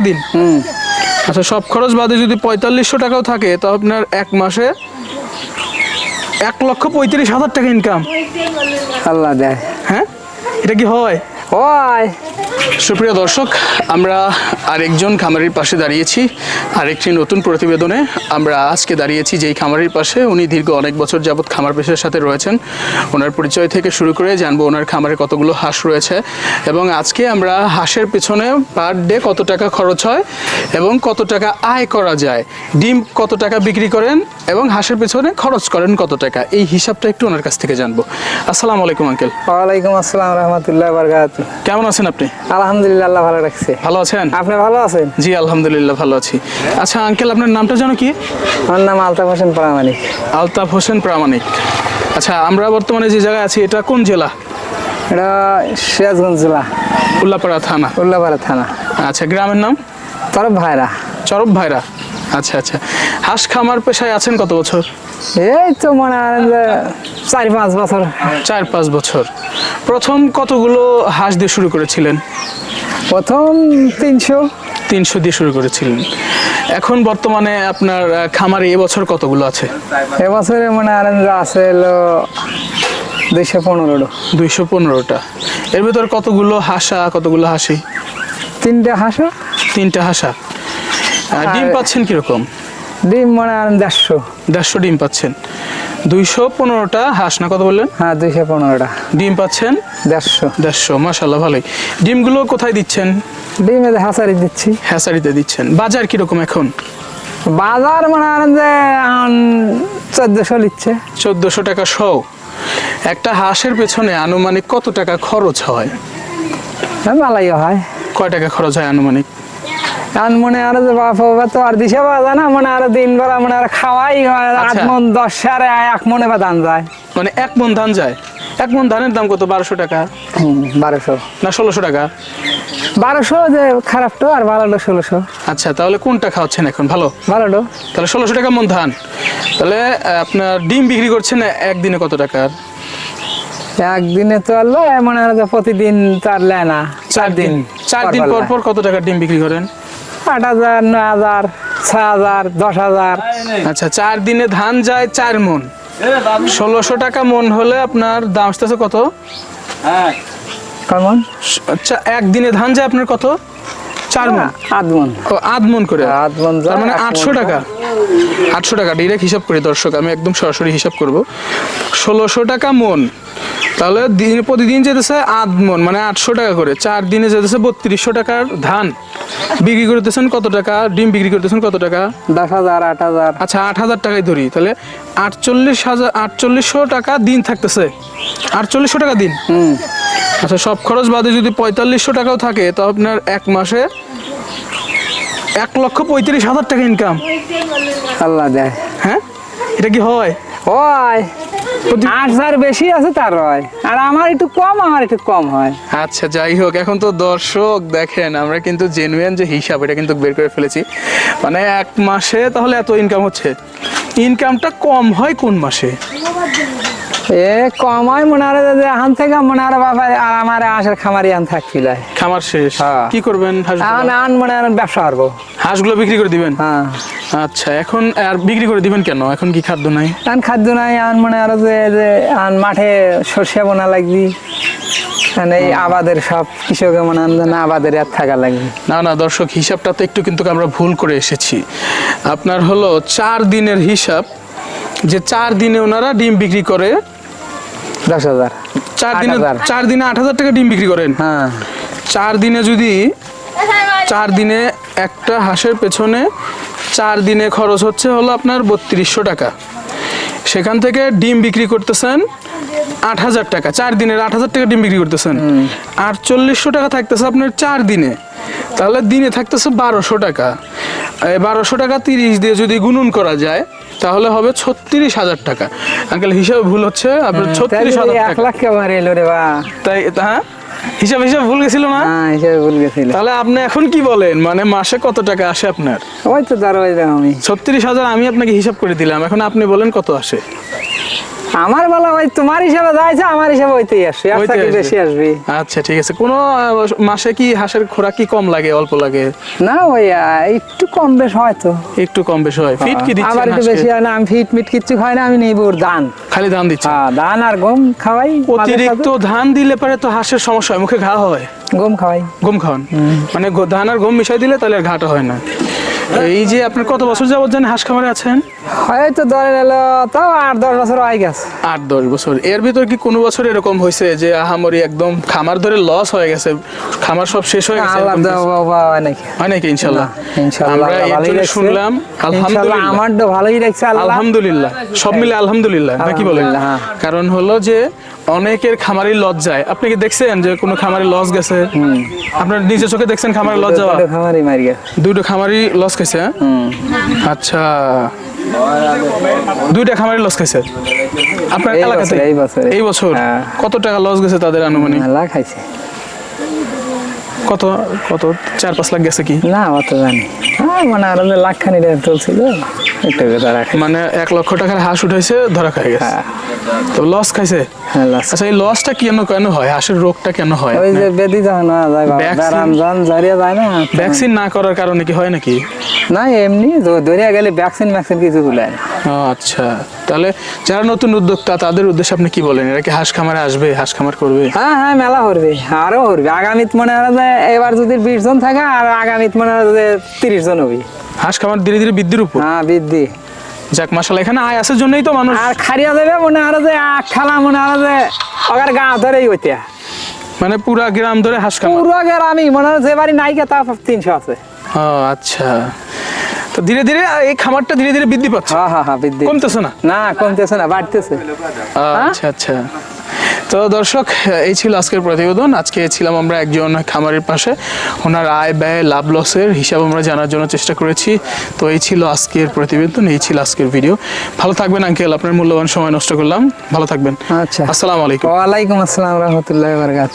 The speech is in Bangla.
দিন? হুম। আচ্ছা সব খরচ বাদে যদি পঁয়তাল্লিশশো টাকাও থাকে তো আপনার এক মাসে এক লক্ষ পঁয়ত্রিশ হাজার টাকা ইনকাম আল্লাহ দেয়। হ্যাঁ? এটা কি হয়? সুপ্রিয় দর্শক আমরা আরেকজন খামারির পাশে দাঁড়িয়েছি আরেকটি নতুন প্রতিবেদনে আমরা আজকে দাঁড়িয়েছি যেই খামারির পাশে। উনি দীর্ঘ অনেক বছর যাবৎ খামার পেশার সাথে রয়েছেন। ওনার পরিচয় থেকে শুরু করে জানব ওনার খামারে কতগুলো হাঁস রয়েছে এবং আজকে আমরা হাঁসের পেছনে পার ডে কত টাকা খরচ হয় এবং কত টাকা আয় করা যায় ডিম কত টাকা বিক্রি করেন এবং হাঁসের পেছনে খরচ করেন কত টাকা এই হিসাবটা একটু ওনার কাছ থেকে জানব। আসসালামু আলাইকুম আঙ্কেল। ওয়ালাইকুম আসসালাম রহমতুল্লাহ বরকাত কেমন আছেন আপনি? আলহামদুলিল্লাহ আল্লাহ ভালো রাখছে। ভালো আছেন? আপনি ভালো আছেন? জি আলহামদুলিল্লাহ ভালো আছি। আচ্ছা আঙ্কেল আপনার নামটা জানো কি? আমার নাম আলতাফ হোসেন প্রামাণিক। আলতাফ হোসেন প্রামাণিক। আচ্ছা আমরা বর্তমানে যে জায়গায় আছি এটা কোন জেলা? এটা সিরাজগঞ্জ জেলা। উল্লাপাড়া থানা। উল্লাপাড়া থানা। আচ্ছা গ্রামের নাম? তরফ ভাইরা। চরব ভাইরা। আচ্ছা আচ্ছা। হাঁস খামার পেশায় আছেন কত বছর? এই তো মনে হয় চারি পাঁচ বছর। চার পাঁচ বছর। প্রথম কতগুলো হাঁস দিয়ে শুরু করেছিলেন? প্রথম তিনশো। তিনশো দিয়ে শুরু করেছিলেন। এখন বর্তমানে আপনার খামারে এবছর কতগুলো আছে? এবছরে মনে হয় আছে হলো দুইশো পনেরোটা। দুইশো পনেরোটা। এর ভিতর কতগুলো হাসা কতগুলো হাসি? তিনটে হাঁসো। তিনটা হাসা। ডিম পাচ্ছেন কীরকম? ডিম মনে হয় দেড়শো। দেড়শো ডিম পাচ্ছেন। দুইশো পনেরোটা হাঁস না কত বললেন? হ্যাঁ দুইশো পনেরোটা। ডিম পাচ্ছেন? দেড়শো। দেড়শো মাসাল্লাহ ভালোই। ডিমগুলো কোথায় দিচ্ছেন? ডিম হাসারি দিচ্ছি। হ্যাসারিতে দিচ্ছেন। বাজার কীরকম এখন? বাজার মনে হয় যে চোদ্দশো নিচ্ছে। চোদ্দোশো টাকা শো। একটা হাঁসের পেছনে আনুমানিক কত টাকা খরচ হয়? ভালোই হয়। কয় টাকা খরচ হয় আনুমানিক? এখন মনে আর যে বাপ বাবা তো আর দিশে পাওয়া না মনে আর দিন বেলা মনে আর খাওয়াই হয় আট আচ্ছা। মন দশ সারে এক মনে বা দান যায়। মানে এক মন ধান যায়। এক মন ধানের দাম কত? বারোশো টাকা। বারোশো। না ষোলোশো টাকা। বারোশো যে খারাপটো আর ভালোটো ষোলোশো। আচ্ছা তাহলে কোনটা খাওয়াচ্ছেন এখন? ভালো? ভালোটো। তাহলে ষোলোশো টাকা মন ধান। তাহলে আপনার ডিম বিক্রি করছেন একদিনে কত টাকার একদিনে তো আল্লাহ মনে হয় যে প্রতিদিন তো আর না। চার দিন চার দিন পর পর কত টাকার ডিম বিক্রি করেন? আট হাজার নয় হাজার ছয় হাজার দশ হাজার। আচ্ছা চার দিনে ধান যায় চার মন। ষোলোশো টাকা মন হলে আপনার দাম আসতেছে কত? কেমন আচ্ছা একদিনে ধান যায় আপনার কত? চার মন। আট মন। ও আধ মন করে। আট মন তার মানে আটশো টাকা। আটশো টাকা ডিরেক্ট হিসাব করি দর্শক আমি একদম সরাসরি হিসাব করব। ষোলোশো টাকা মন। তাহলে দিন প্রতিদিন যেতেছে আধ মন মানে আটশো টাকা করে। চার দিনে যেতেছে বত্রিশশো টাকার ধান। বিক্রি করতেছেন কত টাকা? ডিম বিক্রি করতেছেন কত টাকা? দশ হাজার আট হাজার। আচ্ছা আট হাজার টাকায় ধরি। তাহলে আটচল্লিশ হাজার আটচল্লিশশো টাকা দিন থাকতেছে। আটচল্লিশশো টাকা দিন? আচ্ছা সব খরচ বাদে যদি পঁয়তাল্লিশশো টাকাও থাকে তো আপনার এক মাসে এক লক্ষ পঁয়ত্রিশ হাজার টাকা ইনকাম আল্লাহ দেয়। হ্যাঁ? এটা কি হয়? ওই আট যার বেশি আছে তার হয়। আর আমার একটু কম আমার একটু কম হয়। আচ্ছা যাই হোক এখন তো দর্শক দেখেন আমরা কিন্তু জেনুইন যে হিসাব এটা কিন্তু বের করে ফেলেছি। মানে এক মাসে তাহলে এত ইনকাম হচ্ছে? ইনকামটা কম হয় কোন মাসে? এ কম হয় মনে হয় যে এখান থেকে মনে হয় বাবা আর আমার আশের খামারি আন থাকছিল খামার শেষ। হ্যাঁ। কি করবেন আন মনে হয় ব্যবসা করব। হাঁসগুলো বিক্রি করে দিবেন? হ্যাঁ। আচ্ছা এখন আর বিক্রি করে দিবেন কেন? এখন কি খাদ্য নাই? আন খাদ্য নাই আন মনে হয় যে আন মাঠে সর্ষে বোনা লাগবি আন এই আবাদের সব কৃষকের মনে না আবাদের আর থাকা লাগবে। না না দর্শক হিসাবটা তো একটু কিন্তু আমরা ভুল করে এসেছি। আপনার হলো চার দিনের হিসাব। যে চার দিনে ওনারা ডিম বিক্রি করে দশ হাজার। চার দিনে। চার দিনে আট হাজার টাকা ডিম বিক্রি করেন? হ্যাঁ। চার দিনে যদি চার দিনে একটা হাঁসের পেছনে চার দিনে খরচ হচ্ছে হলো আপনার বত্রিশশো টাকা। সেখান থেকে ডিম বিক্রি করতেছেন আট হাজার টাকা। চার দিনের আট হাজার টাকা ডিম বিক্রি করতেছেন। আটচল্লিশশো টাকা থাকতেছে আপনার চার দিনে। তাহলে দিনে থাকতেছে বারোশো টাকা। এই বারোশো টাকা তিরিশ দিয়ে যদি গুণন করা যায় তাহলে হবে ছত্রিশ হাজার টাকা। আঙ্কেল হিসাবে ভুল হচ্ছে আপনার ছত্রিশ হাজার এক লাখ কেমন এলো রে বা। তাই হ্যাঁ? হিসাব হিসাব ভুল গেছিল না? হিসাবে হিসেবে ভুল গেছিল। তাহলে আপনি এখন কি বলেন? মানে মাসে কত টাকা আসে আপনার? ওই তো দাঁড়াই আমি। ছত্রিশ হাজার আমি আপনাকে হিসাব করে দিলাম। এখন আপনি বলেন কত আসে? আমার বেলা ওই তোমার হিসাবে যাইছে আমার হিসাবে ওইতেই আসবে আর থেকে বেশি আসবে আচ্ছা ঠিক আছে। কোনো মাসে কি হাঁসের খোরাক কি কম লাগে অল্প লাগে? না ওই একটু কম বেশ হয়তো একটু কম বেশি হয়। ফিট কি দিচ্ছেন আবার একটু বেশি হয় না আমি ফিট মিট কিচ্ছু খাই না আমি নেই ওর ধান খালি ধান দিচ্ছে হ্যাঁ ধান আর গম খাওয়াই অতিরিক্ত ধান দিলে পরে তো হাঁসের সমস্যা হয় মুখে ঘা হয়? গম খাওয়াই। গম খাওয়ান? মানে ধান আর গম মিশাই দিলে তাহলে আর ঘাটা হয় না। এই যে আপনার কত বছর যাবত জানেন হাঁস খামারে আছেন? হয়তো ধরে এলো তাও আট দশ বছর হয়ে গেছে। আট দশ বছর। এর ভিতর কি কোনো বছর এরকম হয়েছে যে আহামরি একদম খামার ধরে লস হয়ে গেছে? খামার সব শেষ হয়ে গেছে হয় নাকি? ইনশাল্লাহ? আমরা এর। শুনলাম আলহামদুলিল্লাহ। আমার তো ভালোই আল্লাহ। আলহামদুলিল্লাহ সব মিলে আলহামদুলিল্লাহ নাকি বলেন? হ্যাঁ। কারণ হলো যে অনেকের খামারি লস যায় আপনি কি দেখছেন যে কোনো খামারি লস গেছে? আপনার নিজে চোখে দেখছেন খামারি লজ যাওয়া দুটো খামারই মারি গেছে। দুটো খামারি লস খাইছে হ্যাঁ? আচ্ছা। দুইটা খামারি লস খাইছে আপনার এলাকাতে? এই বছর। এই বছর? হ্যাঁ। কত টাকা লস গেছে তাদের আনুমানিক? মেলা খাইছে। কত কত? চার পাঁচ লাখ গেছে কি? না অত জানি। হ্যাঁ মানে আরও লাখ খানি চলছিল। একটু মানে এক লক্ষ টাকার হাঁস উঠাইছে ধরা খাই গেছে। হ্যাঁ। তো লস খাইছে? হ্যাঁ আচ্ছা এই লসটা কেন কেন হয়? হাঁসের রোগটা কেন হয়? ওই যে বেদি না যায় না ভ্যাকসিন না করার কারণে কি হয় নাকি? না এমনি ধরিয়া গেলে ভ্যাকসিন ভ্যাকসিন কিছু আচ্ছা। তাহলে যারা নতুন উদ্যোক্তা তাদের উদ্দেশ্যে আপনি কি বলেন? এরা কি হাঁস খামারে আসবে হাঁস খামার করবে? হ্যাঁ হ্যাঁ মেলা করবে আরও করবে। আগামীত মনে হয় এবার যদি বিশ জন থাকে আর আগামীত মনে হয় তিরিশ জন হবে। হাঁস খামার ধীরে ধীরে বৃদ্ধির উপর? হ্যাঁ বৃদ্ধি। যাক মাসাল এখানে আয় আসার জন্যই তো মানুষ। আর খারিয়া দেবে মনে হয় যে আখ খালা মনে হয় যে ওখানে গা ধরেই হইতে। মানে পুরা গ্রাম ধরে হাঁস খামার? পুরো আমি মনে হয় যে বাড়ি নাই নাইকা তা তিনশো আছে। ও আচ্ছা। তো ধীরে ধীরে এই খামারটা ধীরে ধীরে বৃদ্ধি পাচ্ছে? হ্যাঁ হ্যাঁ হ্যাঁ বৃদ্ধি। কমতেছে না? না কমতেছে না বাড়তেছে। আচ্ছা আচ্ছা। তো দর্শক এই ছিল আজকের প্রতিবেদন। আজকে ছিলাম আমরা একজন খামারের পাশে। ওনার আয় ব্যয় লাভ লসের হিসাব আমরা জানার জন্য চেষ্টা করেছি। তো এই ছিল আজকের প্রতিবেদন এই ছিল আজকের ভিডিও। ভালো থাকবেন আঙ্কেল। আপনার মূল্যবান সময় নষ্ট করলাম। ভালো থাকবেন। আচ্ছা। আসসালামু আলাইকুম। ওয়ালাইকুম আসসালাম রহমতুল্লাহ বরকাত